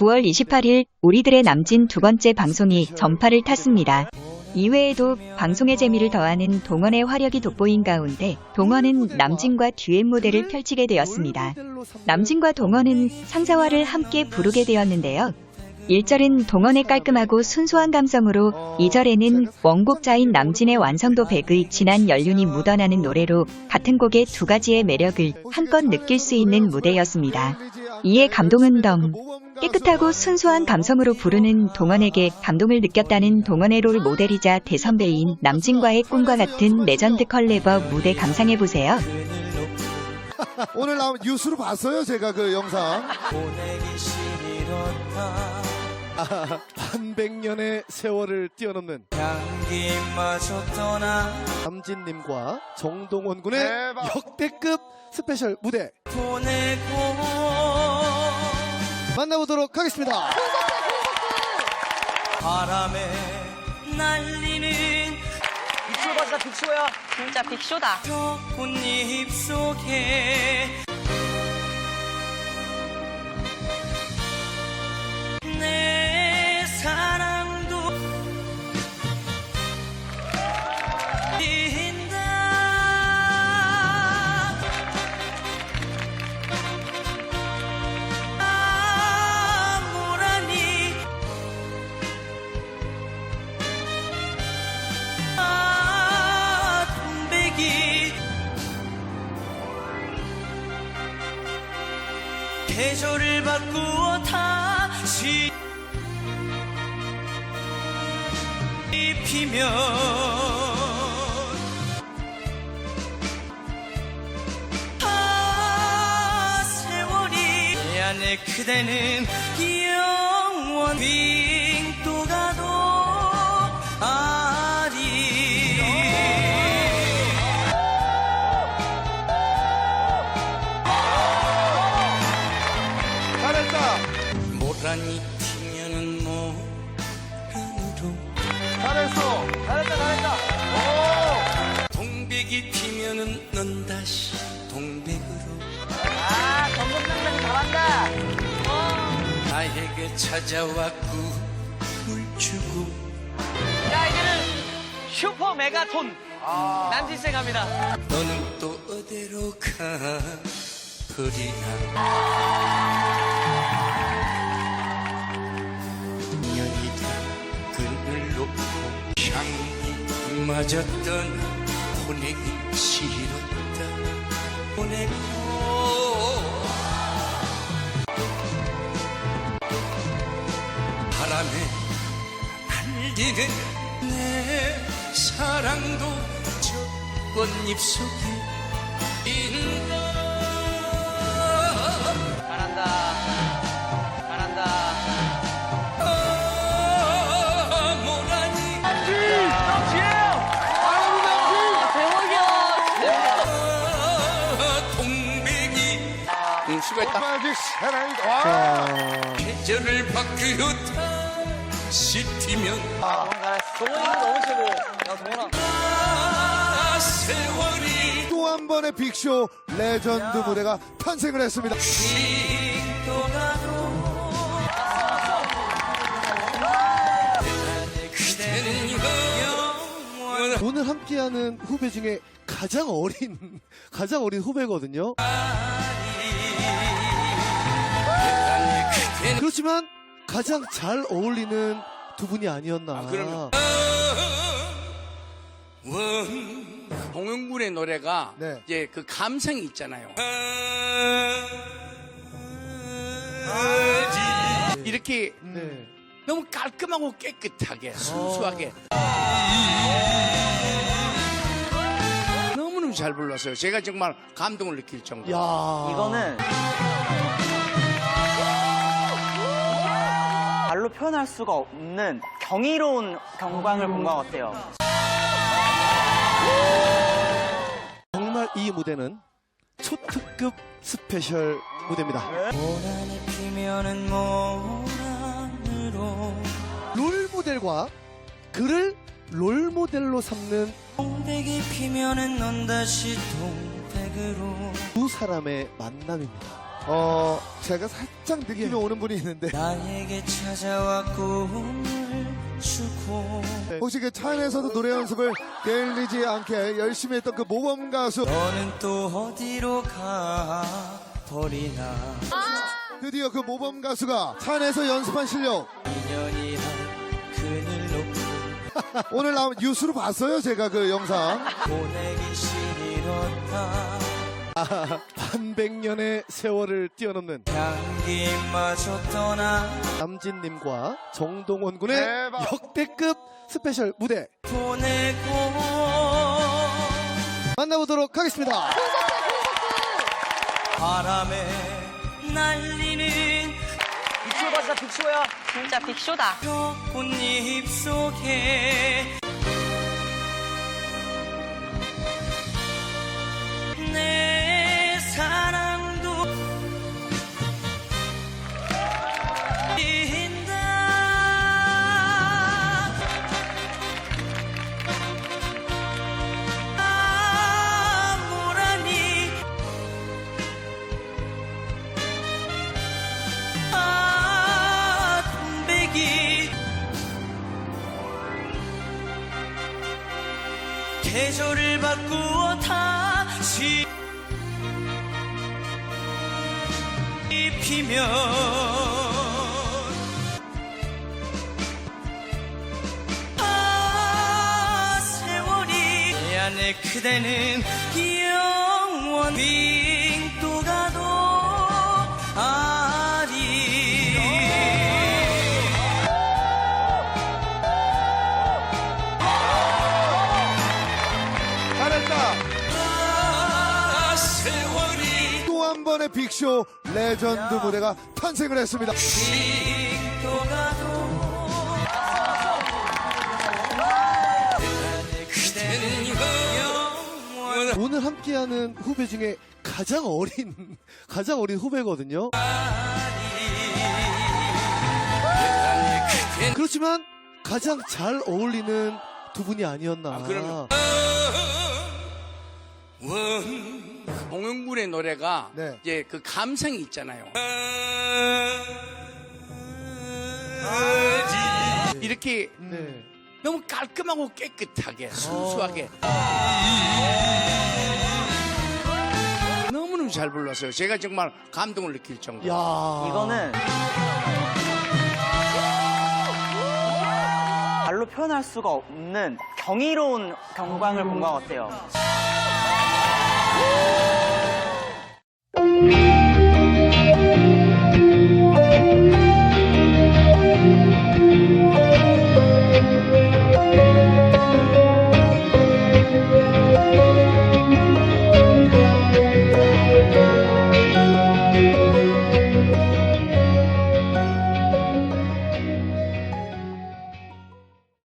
9월 28일 우리들의 남진 두 번째 방송이 전파를 탔습니다. 이외에도 방송의 재미를 더하는 동원의 화력이 돋보인 가운데 동원은 남진과 듀엣 무대를 펼치게 되었습니다. 남진과 동원은 상사화를 함께 부르게 되었는데요. 1절은 동원의 깔끔하고 순수한 감성으로 2절에는 원곡자인 남진의 완성도 100의 진한 연륜이 묻어나는 노래로 같은 곡의 두 가지의 매력을 한껏 느낄 수 있는 무대였습니다. 이에 감동은 덤. 깨끗하고 순수한 감성으로 부르는 동원에게 감동을 느꼈다는 동원의 롤 모델이자 대선배인 남진과의 꿈과 같은 레전드 컬래버 무대 감상해보세요. 오늘 나온 뉴스로 봤어요 제가 그 영상. 싫었다 반백년의 세월을 뛰어넘는 남진님과 정동원 군의 역대급 스페셜 무대. 보내고 만나보도록 하겠습니다. 바람에 날리는 빅쇼 봤다 빅쇼야? 진짜 빅쇼다. 저 꽃잎 속에 계절을 바꾸어 다시 피면 아 세월이 내 안에 그대는 영원 빙 잘했다 모란이 피면은 모란으로 잘했어. 잘했다 잘했다. 동백이 피면은 넌 다시 동백으로. 아 정국장님 잘한다. 나에게 찾아와 꿈을 주고. 자 이제는 슈퍼 메가톤. 남진생 갑니다. 너는 또 어디로 가버리나 맞았던 보내기 싫었다. 보내고 바람에 날리는 내 사랑도 저 꽃잎 속에 잘한다 잘한다 마지 사랑이 와 계절을 바꾸었다 씹히면 동원이 너무 최고. 야 동원아. 아, 세월이 또 한 번의 빅쇼 레전드 무대가 탄생을 했습니다. 빙또 가도 그대는 영원 오늘 함께하는 후배 중에 가장 어린 가장 어린 후배거든요 그렇지만 가장 잘 어울리는 두 분이 아니었나 그럼요. 원 동영군의 노래가 네. 이제 그 감성이 있잖아요. 이렇게 네. 너무 깔끔하고 깨끗하게 순수하게 너무너무 잘 불렀어요. 제가 정말 감동을 느낄 정도. 야 이거는 말로 표현할 수가 없는 경이로운 경광을 본 것 같아요. 정말 이 무대는 초특급 스페셜 무대입니다. 롤 모델과 그를 롤 모델로 삼는 피면은 넌 다시 동백으로 두 사람의 만남입니다 어, 제가 살짝 느낌이 오는 분이 있는데. 나에게 찾아와 꿈을 주고. 혹시 그 차 안에서도 노래 연습을 게을리지 않게 열심히 했던 그 모범 가수. 너는 또 어디로 가 버리나. 드디어 그 모범 가수가 차 안에서 연습한 실력. 인연이란 그늘 높이 오늘 나온 뉴스로 봤어요 제가 그 영상. 보내기 싫었다 반백년의 세월을 뛰어넘는 향기마저 떠나 남진님과 정동원 군의 역대급 스페셜 무대 보내고 만나보도록 하겠습니다 바람에 날리는 빅쇼야. 진짜 빅쇼다. 꽃잎 속에 계절을 바꾸어 다시 피면 아 세월이 내 안에 그대는 영원 빙 빅쇼 레전드 무대가 탄생을 했습니다. 오늘 함께하는 후배 중에 가장 어린 가장 어린 후배거든요. 그렇지만 가장 잘 어울리는 두 분이 아니었나. 아, 그럼요. 봉영군의 노래가 네. 이제 그 감성이 있잖아요. 이렇게 네. 너무 깔끔하고 깨끗하게 순수하게 너무너무 잘 불렀어요. 제가 정말 감동을 느낄 정도. 이거는 말로 표현할 수가 없는 경이로운 경광을 본 것 같아요. Woo!